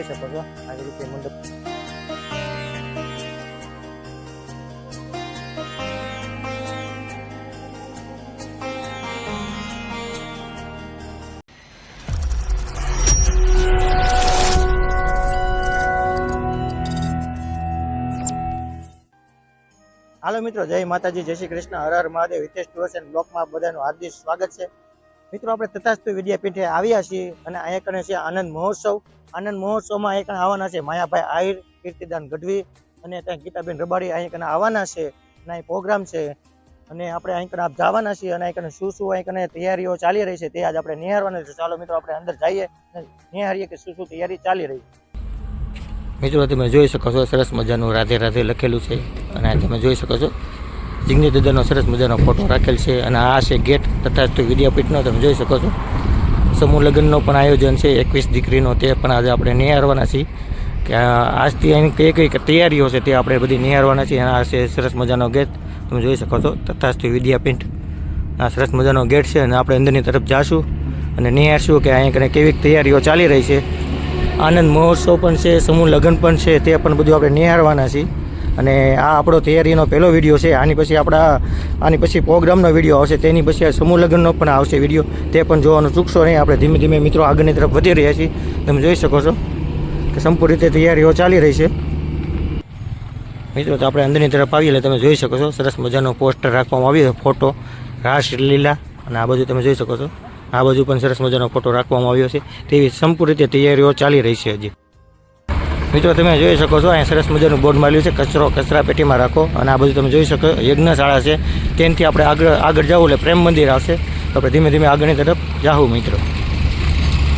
જોઈ શકો છો આવી રીતે મંડપ. હાલો મિત્રો, જય માતાજી, જય શ્રી કૃષ્ણ. હર હર મહાદેવ, હિતેશ ટુર્સ એન્ડ બ્લોકમાં બધાનું હાર્દિક સ્વાગત છે. મિત્રો, આપણે તથાસ્તુ વિદ્યાપીઠે આવ્યા છીએ અને અહીંયા કણે છે આનંદ મહોત્સવ. આનંદ મહોત્સવમાં અહીંયા કણે આવવાના છે માયાભાઈ આહિર, કીર્તિદાન ગઢવી અને ત્યાં ગીતાબેન રબાડી અહીંયા કણે આવવાના છે અને અહીં પ્રોગ્રામ છે. અને આપણે અહીં કને આપ જવાના છીએ અને અહીં કને શું શું અહીં કને તૈયારીઓ ચાલી રહી છે તે આજ આપણે નિહારવાના છે. ચાલો મિત્રો, આપણે અંદર જઈએ અને નિહારીએ કે શું શું તૈયારી ચાલી રહી મિત્રો, તમે જોઈ શકો છો, સરસ મજાનું રાધે રાધે લખેલું છે અને તમે જોઈ શકો છો જિગ્નેશ દાદાનો સરસ મજાનો ફોટો રાખેલ છે અને આ છે ગેટ તથા વિદ્યાપીઠનો તમે જોઈ શકો છો. સમૂહ લગ્નનો પણ આયોજન છે, એકવીસ દીકરીનો તે પણ આજે આપણે નિહાળવાના છીએ. કે આજથી એની કઈ કઈ તૈયારીઓ છે તે આપણે બધી નિહાળવાના છીએ. અને આ છે સરસ મજાનો ગેટ, તમે જોઈ શકો છો. તથાસ્તુ વિદ્યાપીઠ આ સરસ મજાનો ગેટ છે અને આપણે અંદરની તરફ જાશું અને નિહાળશું કે અહીંયા કને કેવી તૈયારીઓ ચાલી રહી છે. આનંદ મહોત્સવ પણ છે, સમૂહ લગ્ન પણ છે, તે પણ બધું આપણે નિહાળવાના છીએ. અને આ આપણો તૈયારીનો પહેલો વીડિયો છે. આની પછી આપણા આની પછી પ્રોગ્રામનો વીડિયો આવશે. તેની પછી આ સમૂહ લગ્નનો પણ આવશે વીડિયો. તે પણ જોવાનું ચૂકશો નહીં. આપણે ધીમે ધીમે મિત્રો આગળની તરફ વધી રહ્યા છીએ. તમે જોઈ શકો છો કે સંપૂર્ણ રીતે તૈયારીઓ ચાલી રહી છે. મિત્રો, તો આપણે અંદરની તરફ આવીએ એટલે તમે જોઈ શકો છો. સરસ મજાનો પોસ્ટર રાખવામાં આવ્યો ફોટો રાસલીલા અને આ બાજુ તમે જોઈ શકો છો. આ બાજુ પણ સરસ મજાનો ફોટો રાખવામાં આવ્યો છે. તેવી સંપૂર્ણ રીતે તૈયારીઓ ચાલી રહી છે હજી. મિત્રો, તમે જોઈ શકો છો, અહીંયા સરસ મજાનું બોર્ડ માર્યું છે. કચરો કચરા પેટીમાં રાખો અને આ બધું તમે જોઈ શકો યજ્ઞશાળા છે. તેનથી આપણે આગળ આગળ જવું એટલે પ્રેમ મંદિર આવશે. તો આપણે ધીમે ધીમે આગળની તરફ જાહું, મિત્રો.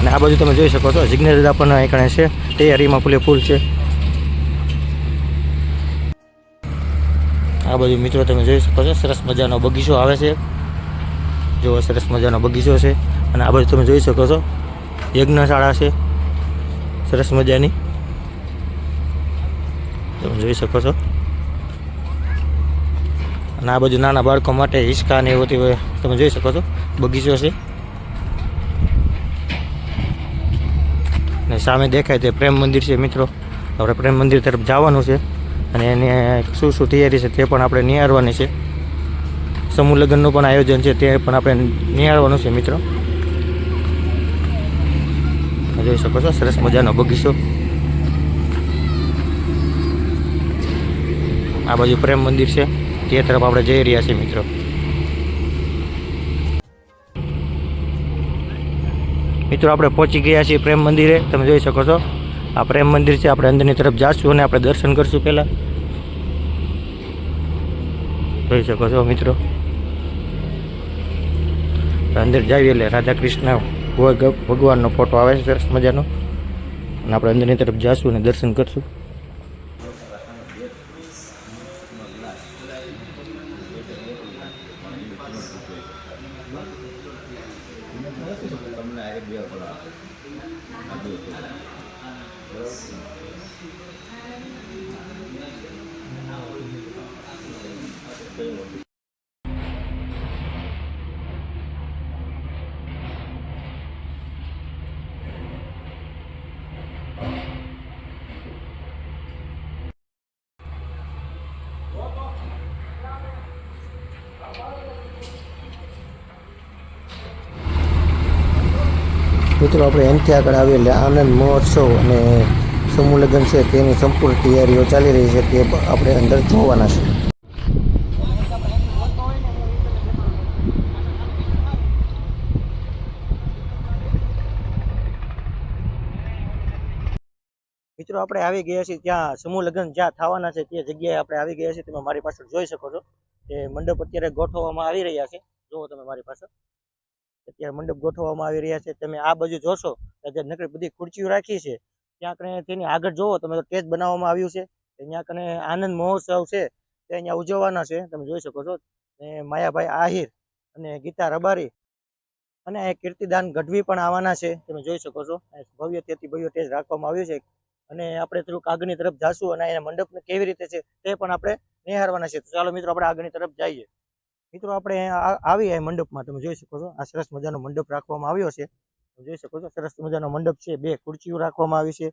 અને આ બાજુ તમે જોઈ શકો છો, જિજ્ઞેશ દાદા પણ અહીં કણે છે. તૈયારીમાં ફૂલે ફૂલ છે. આ બાજુ, મિત્રો, તમે જોઈ શકો છો, સરસ મજાનો બગીચો આવે છે. જો સરસ મજાનો બગીચો છે. અને આ બાજુ તમે જોઈ શકો છો, યજ્ઞશાળા છે. સરસ મજાની. તમે જોઈ શકો છો. અને આ બાજુ નાના બાળકો માટે હિંચકા ને એવું હોય, તમે જોઈ શકો છો. બગીચો છે. ને સામે દેખાય તે પ્રેમ મંદિર છે મિત્રો. આપણે પ્રેમ મંદિર તરફ જવાનું છે. અને એને શું શું તૈયારી છે તે પણ આપણે નિહાળવાની છે. સમૂહ લગ્નનું પણ આયોજન છે તે પણ આપણે નિહાળવાનું છે મિત્રો. જોઈ શકો છો, સરસ મજાનો બગીચો. આ બાજુ પ્રેમ મંદિર છે તે તરફ આપણે જઈ રહ્યા છીએ મિત્રો. મિત્રો, આપણે પહોંચી ગયા છીએ પ્રેમ મંદિરે. તમે જોઈ શકો છો, આ પ્રેમ મંદિર છે. આપણે અંદરની તરફ જાશું અને આપણે દર્શન કરશું પહેલાં. જોઈ શકો છો મિત્રો. અંદર જઈએ એટલે રાધા કૃષ્ણ ભગવાનનો ફોટો આવે છે, સરસ મજાનો. અને આપણે અંદરની તરફ જાશું અને દર્શન કરશું. અને આ બે ઘોડા આ બે મિત્રો, આપણે એનથી આગળ આવીએ એટલે આનંદ મહોત્સવ અને સમૂહ લગ્ન છે તેની સંપૂર્ણ તૈયારીઓ ચાલી રહી છે તે આપણે અંદર જોવાના છે. મિત્રો, આપણે આવી ગયા છીએ ત્યાં સમૂહ લગ્ન જ્યાં થવાના છે તે જગ્યાએ આપણે આવી ગયા છીએ. તમે મારી પાછળ જોઈ શકો છો કે મંડપ અત્યારે ગોઠવવામાં આવી રહ્યા છે. જુઓ તમે મારી પાસે અત્યારે મંડપ ગોઠવવામાં આવી રહ્યા છે. તમે આ બાજુ જોશો જે નકરી બધી ખુરચીઓ રાખી છે, ત્યાં કને તેની આગળ જોવો, તમે તો સ્ટેજ બનાવવામાં આવ્યું છે ત્યાં કને આનંદ મહોત્સવ છે, તે અહીંયા ઉજવવાના છે. તમે જોઈ શકો છો. માયાભાઈ આહિર અને ગીતા રબારી અને આ કીર્તિદાન ગઢવી પણ આવવાના છે. તમે જોઈ શકો છો. ભવ્ય તેથી ભવ્ય સ્ટેજ રાખવામાં આવ્યું છે. અને આપણે થોડુંક આગળની તરફ જાશું અને એના મંડપને કેવી રીતે છે તે પણ આપણે નિહાળવાના છે. તો ચાલો મિત્રો, આપણે આગળની તરફ જઈએ. મિત્રો, આપણે આવી મંડપમાં. તમે જોઈ શકો છો, આ સરસ મજાનો મંડપ રાખવામાં આવ્યો છે. તમે જોઈ શકો છો, સરસ મજાનો મંડપ છે. બે ખુરચીઓ રાખવામાં આવી છે.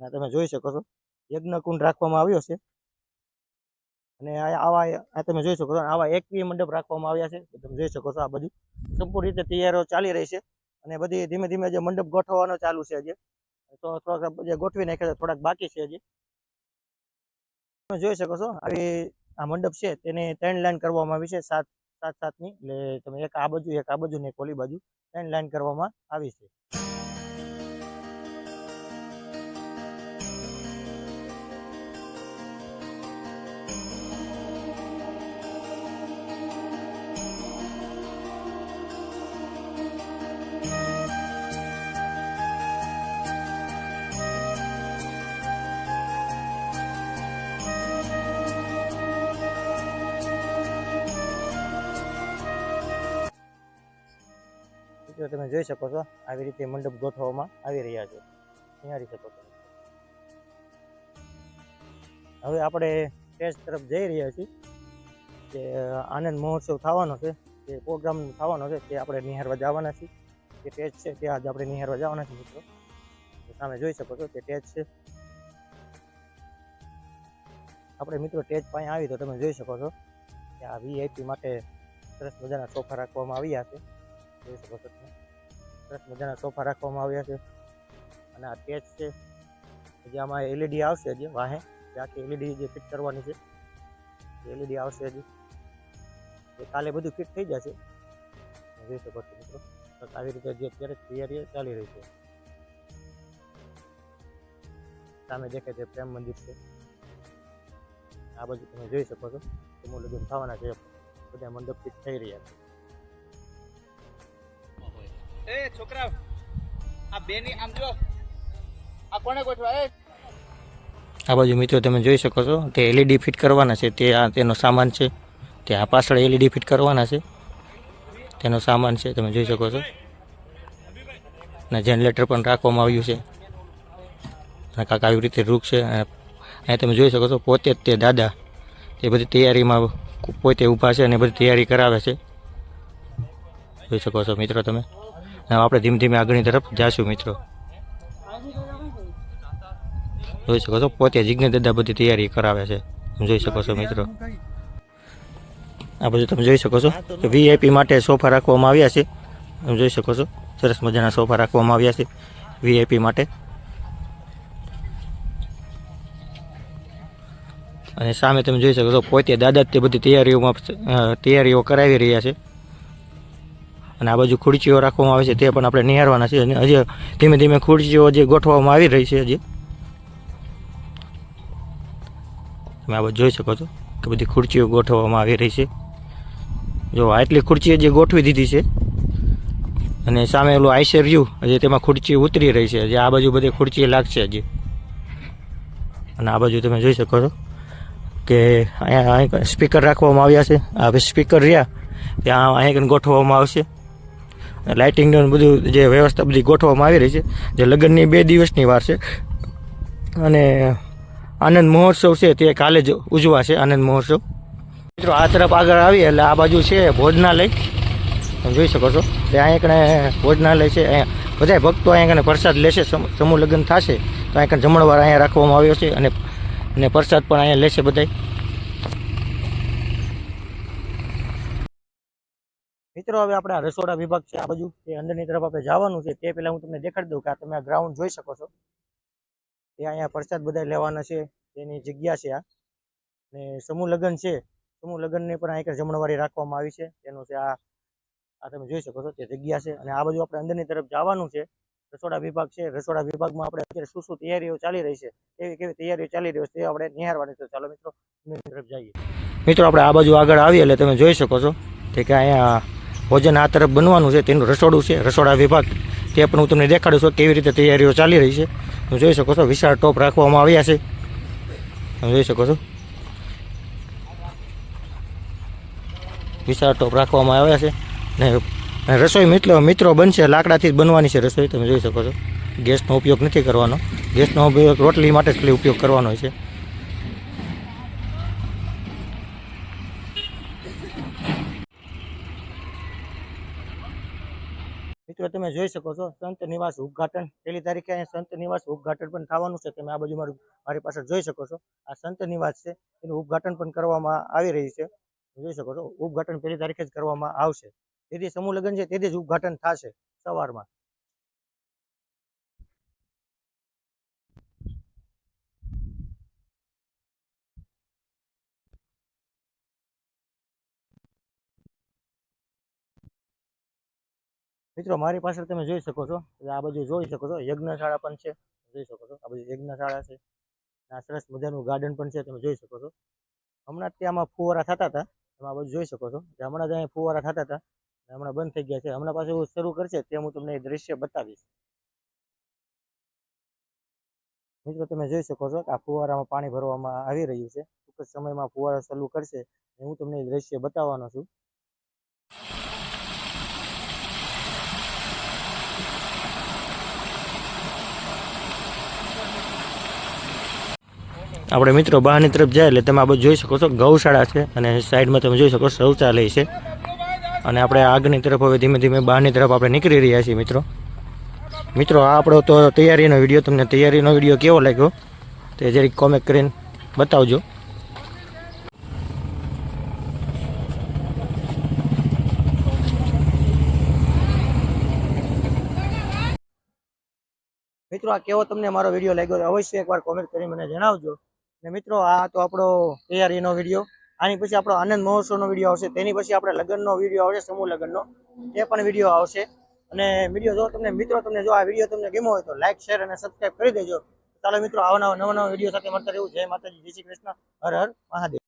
અને તમે જોઈ શકો છો, યજ્ઞકુંડ રાખવામાં આવ્યો છે. અને આવા, આ તમે જોઈ શકો છો, આવા એકવીસ મંડપ રાખવામાં આવ્યા છે. તમે જોઈ શકો છો આ બધું સંપૂર્ણ રીતે તૈયારીઓ ચાલી રહી છે. અને બધી ધીમે ધીમે જે મંડપ ગોઠવવાનો ચાલુ છે હજી. તો થોડાક જે ગોઠવી નાખ્યા થોડાક બાકી છે હજી. તમે જોઈ શકો છો, આવી આ મંડપ છે તેને ત્રણ લાઈન કરવામાં આવી છે, સાત સાત, સાતની. એટલે તમે એક આ બાજુ, એક આ બાજુ ને એક ઓલી બાજુ ત્રણ લાઈન કરવામાં આવી છે. તમે જોઈ શકો છો, આવી રીતે મંડપ ગોઠવવામાં આવી રહ્યા છે. નિહાળી શકો છો. હવે આપણે સ્ટેજ તરફ જઈ રહ્યા છીએ કે આનંદ મહોત્સવ થવાનો છે, જે પ્રોગ્રામ થવાનો છે, તે આપણે નિહાળવા જવાના છીએ. જે સ્ટેજ છે, તે આજે આપણે નિહાળવા જવાના છીએ મિત્રો. તમે જોઈ શકો છો, તે સ્ટેજ છે. આપણે મિત્રો સ્ટેજ પાસે આવી તો તમે જોઈ શકો છો કે આ વીઆઈપી માટે સરસ મજાના સોફા રાખવામાં આવ્યા છે. જોઈ શકો છો તમે. સરસ મજાના સોફા રાખવામાં આવ્યા છે. અને આ સ્ટેજ છે. જે આમાં એલઈડી આવશે હજી, વાહે. જે આખી એલઈડી જે ફિટ કરવાની છે એલઈડી આવશે હજી. એ કાલે બધું ફિટ થઈ જશે. જોઈ શકો છો મિત્રો. આવી રીતે જે અત્યારે તૈયારી ચાલી રહી છે. સામે દેખાય છે પ્રેમ મંદિર છે. આ બાજુ તમે જોઈ શકો છો. સમૂહ લગ્ન થવાના છે. બધા મંડપ ફિટ થઈ રહ્યા છે. એ છોકરા આ બેની આમ જો, આ કોને ગોઠવા એ આ બાજુ મિત્રો તમે જોઈ શકો છો તે એલઈડી ફિટ કરવાના છે. તે આ તેનો સામાન છે. તે આ પાછળ એલઈડી ફિટ કરવાના છે. તેનો સામાન છે, તમે જોઈ શકો છો. અને જનરેટર પણ રાખવામાં આવ્યું છે. અને કાંક આવી રીતે રૂખ છે. અને અહીંયા તમે જોઈ શકો છો પોતે જ તે દાદા, તે બધી તૈયારીમાં પોતે ઊભા છે અને બધી તૈયારી કરાવે છે. જોઈ શકો છો મિત્રો તમે. આપણે ધીમે ધીમે આગળની તરફ જાશું મિત્રો. જોઈ શકો છો, પોતે જિજ્ઞેશ દાદા બધી તૈયારી કરાવે છે. જોઈ શકો છો મિત્રો. આ બધું તમે જોઈ શકો છો કે વીઆઈપી માટે સોફા રાખવામાં આવ્યા છે. તમે જોઈ શકો છો, સરસ મજાના સોફા રાખવામાં આવ્યા છે વીઆઈપી માટે. અને સામે તમે જોઈ શકો છો, પોતે દાદા તે બધી તૈયારીઓમાં તૈયારીઓ કરાવી રહ્યા છે. અને આ બાજુ ખુરચીઓ રાખવામાં આવે છે, તે પણ આપણે નિહાળવાના છે અને હજી ધીમે ધીમે ખુરચીઓ જે ગોઠવવામાં આવી રહી છે હજી. તમે આ બધું જોઈ શકો છો કે બધી ખુરચીઓ ગોઠવવામાં આવી રહી છે. જો આટલી ખુરચીઓ જે ગોઠવી દીધી છે, અને સામે ઓલું આઈસર રહ્યું, હજી તેમાં ખુરચી ઉતરી રહી છે. હજી આ બાજુ બધી ખુરચી લાગશે હજી. અને આ બાજુ તમે જોઈ શકો છો કે અહીંયા સ્પીકર રાખવામાં આવ્યા છે. આ સ્પીકર રહ્યા, ત્યાં અહીંયા ગોઠવવામાં આવશે. લાઇટિંગનું બધું જે વ્યવસ્થા બધી ગોઠવવામાં આવી રહી છે, જે લગ્નની બે દિવસની વાર છે. અને આનંદ મહોત્સવ છે, તે કાલે જ ઉજવાશે આનંદ મહોત્સવ. મિત્રો, આ તરફ આગળ આવી એટલે આ બાજુ છે ભોજનાલય. તમે જોઈ શકો છો. તે અહીંયા કણે ભોજનાલય છે, અહીંયા બધા ભક્તો અહીંયા કણે પ્રસાદ લેશે, સમ- સમૂહ લગ્ન થશે, તો અહીંયા કણે જમણવાર અહીંયા રાખવામાં આવ્યો છે અને અને પ્રસાદ પણ અહીંયા લેશે બધાય. મિત્રો, હવે આપણે રસોડા વિભાગ છે, આ બાજુ એ અંદરની તરફ આપણે જવાનું છે. તે પહેલાં હું તમને દેખાડી દઉં કે આ તમે આ ગ્રાઉન્ડ જોઈ શકો છો. એ અહીંયા પ્રસાદ બધા લેવાના છે, તેની જગ્યા છે આ. ને સમૂહ લગ્ન છે, સમૂહ લગ્નને પણ અહીંયા જમણવારી રાખવામાં આવી છે. તેનું છે આ આ તમે જોઈ શકો છો, તે જગ્યા છે. અને આ બાજુ આપણે અંદરની તરફ જવાનું છે, રસોડા વિભાગ છે. રસોડા વિભાગમાં આપણે અત્યારે શું શું તૈયારીઓ ચાલી રહી છે, કેવી કેવી તૈયારીઓ ચાલી રહી છે, તે આપણે નિહાળવાની છે. ચાલો મિત્રો તરફ જઈએ. મિત્રો, આપણે આ બાજુ આગળ આવીએ એટલે તમે જોઈ શકો છો. કે અહીંયા ભોજન આ તરફ બનવાનું છે, તેનું રસોડું છે, રસોડા વિભાગ. તે પણ હું તમને દેખાડું છું કેવી રીતે તૈયારીઓ ચાલી રહી છે. તમે જોઈ શકો છો, વિશાળ ટોપ રાખવામાં આવ્યા છે. તમે જોઈ શકો છો. વિશાળ ટોપ રાખવામાં આવ્યા છે. ને રસોઈ મિત્રો મિત્રો બનશે, લાકડાથી જ બનવાની છે રસોઈ, તમે જોઈ શકો છો. ગેસનો ઉપયોગ નથી કરવાનો. ગેસનો ઉપયોગ રોટલી માટે જ ઉપયોગ કરવાનો છે. મિત્રો, તમે જોઈ શકો છો, સંત નિવાસ ઉદઘાટન. પહેલી તારીખે અહીંયા સંત નિવાસ ઉદઘાટન પણ થવાનું છે. તમે આ બાજુ મારું, મારી પાસે જોઈ શકો છો. આ સંત નિવાસ છે, એનું ઉદઘાટન પણ કરવામાં આવી રહ્યું છે. જોઈ શકો છો, ઉદઘાટન પહેલી તારીખે જ કરવામાં આવશે. તેથી સમૂહ લગ્ન છે તેથી જ ઉદઘાટન થશે સવારમાં. મિત્રો, મારી પાછળ તમે જોઈ શકો છો, એટલે આ બાજુ જોઈ શકો છો, યજ્ઞશાળા પણ છે, જોઈ શકો છો, આ બાજુ યજ્ઞશાળા છે, આ સરસ મજાનું ગાર્ડન પણ છે, તમે જોઈ શકો છો. હમણાં ત્યાં ફુવારા થતા હતા, તમે આ બાજુ જોઈ શકો છો હમણાં જ અહીંયા ફુવારા થતા હતા હમણાં બંધ થઈ ગયા છે. હમણાં પાછું શરૂ કરશે, તે હું તમને એ દ્રશ્ય બતાવીશ. મિત્રો, તમે જોઈ શકો છો કે આ ફુવારામાં પાણી ભરવામાં આવી રહ્યું છે. ટૂંક સમયમાં ફુવારા ચાલુ કરશે હું તમને એ દ્રશ્ય બતાવવાનો છું. આપણે મિત્રો બહારની તરફ જાય એટલે તમે આ બધું જોઈ શકો છો, ગૌશાળા છે અને સાઈડમાં તમે જોઈ શકો શૌચાલય છે. અને આપણે આગની તરફ હવે ધીમે ધીમે બહારની તરફ આપણે નીકળી રહ્યા છીએ મિત્રો. મિત્રો, આ આપણો તો તૈયારીનો વીડિયો, તમને તૈયારીનો વીડિયો કેવો લાગ્યો? તે જરીક કોમેન્ટ કરીને બતાવજો. મિત્રો, આ કેવો તમને મારો વીડિયો લાગ્યો? અવશ્ય એકવાર કોમેન્ટ કરી મને જણાવજો. ને મિત્રો, આ તો આપણો તૈયારીનો વીડિયો આની પછી આપણો આનંદ મહોત્સવનો વીડિયો આવશે. તેની પછી આપણે લગ્નનો વીડિયો આવશે, સમૂહ લગ્નનો. એ પણ વીડિયો આવશે. અને વીડિયો જો તમને, મિત્રો, તમને જો આ વીડિયો તમને ગમ્યો હોય તો લાઇક શેર અને સબસ્ક્રાઈબ કરી દેજો. ચાલો મિત્રો, આવા નવા નવા વીડિયો સાથે મળતા રહેવું. જય માતાજી, જય શ્રી કૃષ્ણ. હર હર મહાદેવ.